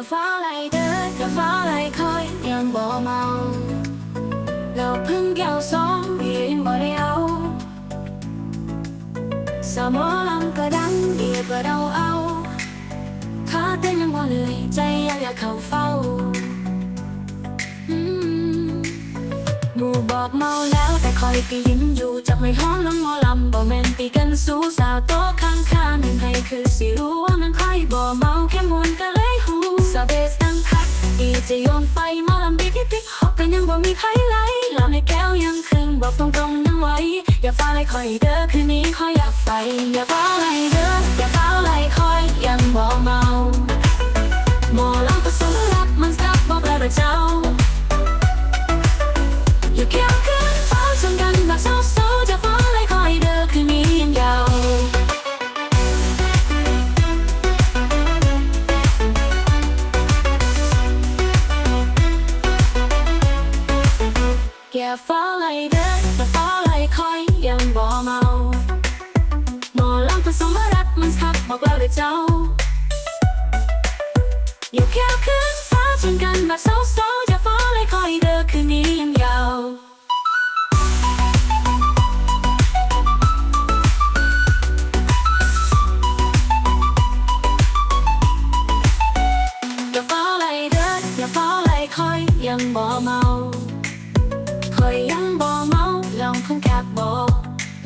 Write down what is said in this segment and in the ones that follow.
ระฟ้าไหลเดินกระฟ้าไหลคอยยังบ่เมาเราพึ่งแก้วสองยืนบ่ได้เอาสมอลำก็ดังเดียก็เราเอาขาเต้นยังบ่เลยใจยังอยากเข้าเฝ้าหมู่บอกเมาแล้วแต่คอยก็ยิ้มอยู่จับไม่ห้องน้องหมอลำบ่แม่นตีกันสู้สาวโต๊ะ จะโยนไฟมาลำบีที่ติ๊กฮอกกันยังบ่มีไฮไล่เหล่าในแก้วยังคืนบอกตรงๆยังไว้ อย่าฟ้าไลคอยเด้อคืนนี้คอยอยากไป อย่าฟ้าไลเด้ออย่าฟ้าไลคอยยังบ่เมา อย่าฟ้าไล่เดินอย่าฟ้าไล่คอยยังบ่เมาหมอลำผสมรักมันคักบอกเราเลยเจ้า อยู่แค่คืนฟ้าชนกันแบบเศร้าๆจะฟ้าเลยคอยเดินคืนนี้ยังยาวอย่าฟ้าไล่เดินอย่าฟ้าไล่คอยยังบ่เมา อยยังบ่เมาลองคงแคบบอก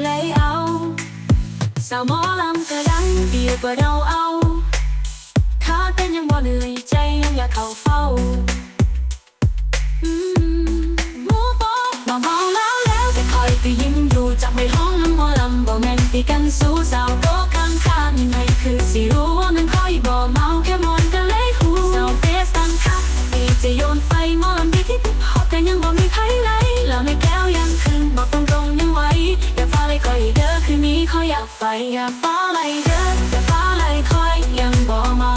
เลยเอาสาวหมอลำก็ดังเดียกว่าเราเอาขาเต้นยังบ่เหนื่อยใจยังอยากเข้าเฝ้ามหมูบอกบ่เมาแล้วแล้วแต่คอยก็ยิ้มอยู่จับไม่ห้องน้ำหมอลำบ่แม่นตีกันสู้สาวโตข้างข้างยังไงคือสิรู้ว่ามันคอยบ่เมาแค่มอนก็เลยหูสาวเบสตั้งคักดีจะโยนไฟหมอ ไปอย่าฟ้าไล่เด้ออย่าฟ้าไล่คอยยังบ่เมา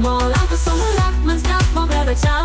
หมอลำผสมรักมันสักบอกแบบเจ้า